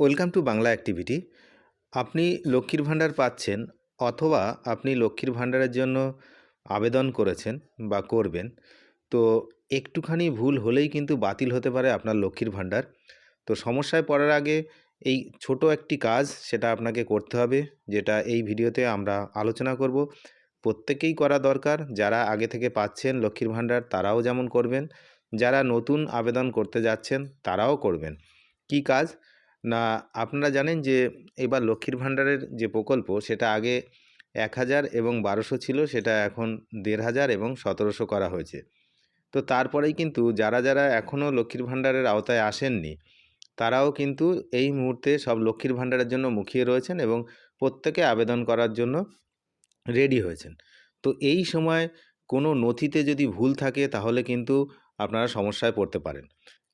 Welcome to Bangla activity. আপনি লক্ষ্মীর ভাণ্ডার পাচ্ছেন অথবা আপনি লক্ষ্মীর ভাণ্ডারের জন্য আবেদন করেছেন বা করবেন, তো একটুখানি ভুল হলেই কিন্তু বাতিল হতে পারে আপনার লক্ষ্মীর ভাণ্ডার। তো সমস্যায় পড়ার আগে এই ছোট একটি কাজ সেটা আপনাকে করতে হবে, যেটা এই ভিডিওতে আমরা আলোচনা করব। প্রত্যেকেই করা দরকার, যারা আগে থেকে পাচ্ছেন লক্ষ্মীর ভাণ্ডার তারাও যেমন করবেন, যারা নতুন আবেদন করতে যাচ্ছেন তারাও করবেন। কি কাজ? না, আপনারা জানেন যে এবার লক্ষ্মীর ভাণ্ডারের যে প্রকল্প, সেটা আগে এক হাজার এবং বারোশো ছিল, সেটা এখন দেড় হাজার এবং সতেরোশো করা হয়েছে। তো তারপরেই কিন্তু যারা যারা এখনও লক্ষ্মীর ভাণ্ডারের আওতায় আসেননি, তারাও কিন্তু এই মুহূর্তে সব লক্ষ্মীর ভাণ্ডারের জন্য মুখিয়ে রয়েছেন এবং প্রত্যেকে আবেদন করার জন্য রেডি হয়েছেন। তো এই সময় কোনো নথিতে যদি ভুল থাকে, তাহলে কিন্তু আপনারা সমস্যায় পড়তে পারেন।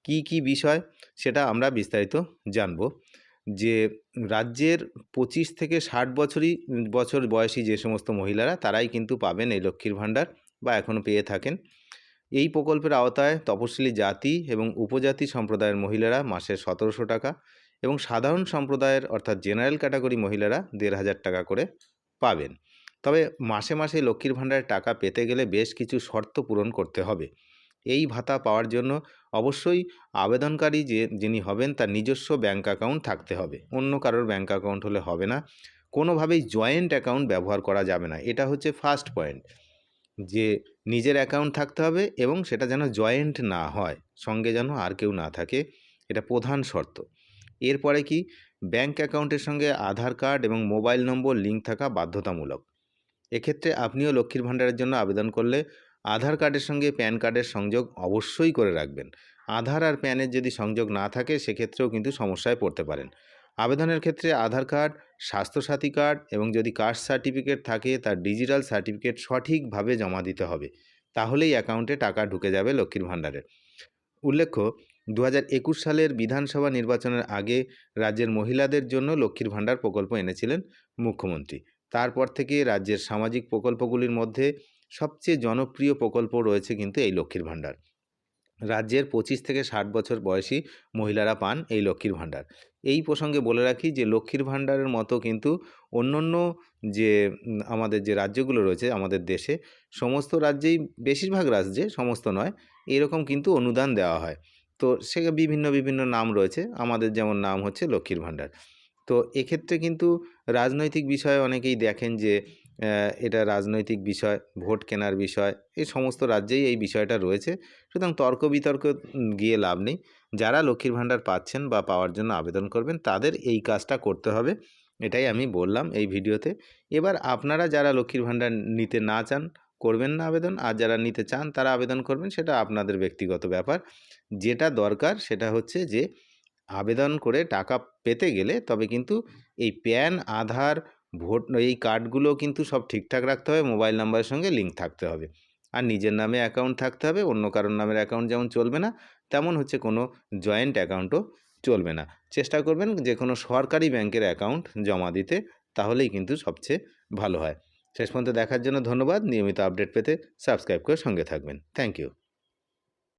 কি কি বিষয় সেটা আমরা বিস্তারিত জানব। যে রাজ্যের পঁচিশ থেকে ষাট বছরই, বছর বয়সী যে সমস্ত মহিলারা তারাই কিন্তু পাবেন এই লক্ষ্মীর ভাণ্ডার বা এখনও পেয়ে থাকেন। এই প্রকল্পের আওতায় তপশিলি জাতি এবং উপজাতি সম্প্রদায়ের মহিলারা মাসে সতেরোশো টাকা এবং সাধারণ সম্প্রদায়ের অর্থাৎ জেনারেল ক্যাটাগরি মহিলারা দেড় হাজার টাকা করে পাবেন। তবে মাসে মাসে লক্ষ্মীর ভাণ্ডারের টাকা পেতে গেলে বেশ কিছু শর্ত পূরণ করতে হবে। এই ভাতা পাওয়ার জন্য অবশ্যই আবেদনকারী যে, যিনি হবেন তার নিজস্ব ব্যাঙ্ক অ্যাকাউন্ট থাকতে হবে। অন্য কারোর ব্যাঙ্ক অ্যাকাউন্ট হলে হবে না। কোনোভাবেই জয়েন্ট অ্যাকাউন্ট ব্যবহার করা যাবে না। এটা হচ্ছে ফার্স্ট পয়েন্ট যে নিজের অ্যাকাউন্ট থাকতে হবে এবং সেটা যেন জয়েন্ট না হয়, সঙ্গে যেন আর কেউ না থাকে, এটা প্রধান শর্ত। এরপরে কি? ব্যাঙ্ক অ্যাকাউন্টের সঙ্গে আধার কার্ড এবং মোবাইল নম্বর লিঙ্ক থাকা বাধ্যতামূলক। এক্ষেত্রে আপনিও লক্ষ্মীর ভাণ্ডারের জন্য আবেদন করলে আধার কার্ডের সঙ্গে প্যান কার্ডের সংযোগ অবশ্যই করে রাখবেন। আধার আর প্যানের যদি সংযোগ না থাকে, সেক্ষেত্রেও কিন্তু সমস্যায় পড়তে পারেন। আবেদনের ক্ষেত্রে আধার কার্ড, স্বাস্থ্যসাথী কার্ড এবং যদি কাস্ট সার্টিফিকেট থাকে, তার ডিজিটাল সার্টিফিকেট সঠিকভাবে জমা দিতে হবে। তাহলেই অ্যাকাউন্টে টাকা ঢুকে যাবে লক্ষ্মীর ভাণ্ডারের উল্লেখ্য দু সালের বিধানসভা নির্বাচনের আগে রাজ্যের মহিলাদের জন্য লক্ষ্মীর ভাণ্ডার প্রকল্প এনেছিলেন মুখ্যমন্ত্রী। তারপর থেকে রাজ্যের সামাজিক প্রকল্পগুলির মধ্যে সবচেয়ে জনপ্রিয় প্রকল্প রয়েছে কিন্তু এই লক্ষ্মীর ভাণ্ডার। রাজ্যের পঁচিশ থেকে ষাট বছর বয়সী মহিলারা পান এই লক্ষ্মীর ভাণ্ডার। এই প্রসঙ্গে বলে রাখি যে, লক্ষ্মীর ভাণ্ডারের মতো কিন্তু অন্য অন্য যে আমাদের যে রাজ্যগুলো রয়েছে আমাদের দেশে, সমস্ত রাজ্যেই বেশিরভাগ রাজ্যে সমস্ত নয়, এরকম কিন্তু অনুদান দেওয়া হয়। তো সে বিভিন্ন বিভিন্ন নাম রয়েছে, আমাদের যেমন নাম হচ্ছে লক্ষ্মীর ভাণ্ডার। তো এক্ষেত্রে কিন্তু রাজনৈতিক বিষয়ে অনেকেই দেখেন যে এটা রাজনৈতিক বিষয়, ভোট কেনার বিষয়, এই সমস্ত রাজ্যেই এই বিষয়টা রয়েছে। সুতরাং তর্ক বিতর্ক গিয়ে লাভ নেই। যারা লক্ষ্মীর ভাণ্ডার পাচ্ছেন বা পাওয়ার জন্য আবেদন করবেন, তাদের এই কাজটা করতে হবে। এটাই আমি বললাম এই ভিডিওতে। এবার আপনারা যারা লক্ষ্মীর ভাণ্ডার নিতে না চান, করবেন না আবেদন। আর যারা নিতে চান, তারা আবেদন করবেন, সেটা আপনাদের ব্যক্তিগত ব্যাপার। যেটা দরকার, সেটা হচ্ছে যে, আবেদন করে টাকা পেতে গেলে তবে কিন্তু এই প্যান, আধার ভোট এই কার্ডগুলো কিন্তু সব ঠিকঠাক রাখতে হবে, মোবাইল নাম্বারের সঙ্গে লিঙ্ক থাকতে হবে। আর নিজের নামে অ্যাকাউন্ট থাকতে হবে, অন্য কারোর নামের অ্যাকাউন্ট যেমন চলবে না, তেমন হচ্ছে কোনো জয়েন্ট অ্যাকাউন্টও চলবে না। চেষ্টা করবেন যে কোনো সরকারি ব্যাংকের অ্যাকাউন্ট জমা দিতে, তাহলেই কিন্তু সবচেয়ে ভালো হয়। শেষ পর্যন্ত দেখার জন্য ধন্যবাদ, নিয়মিত আপডেট পেতে সাবস্ক্রাইব করে সঙ্গে থাকবেন। Thank you.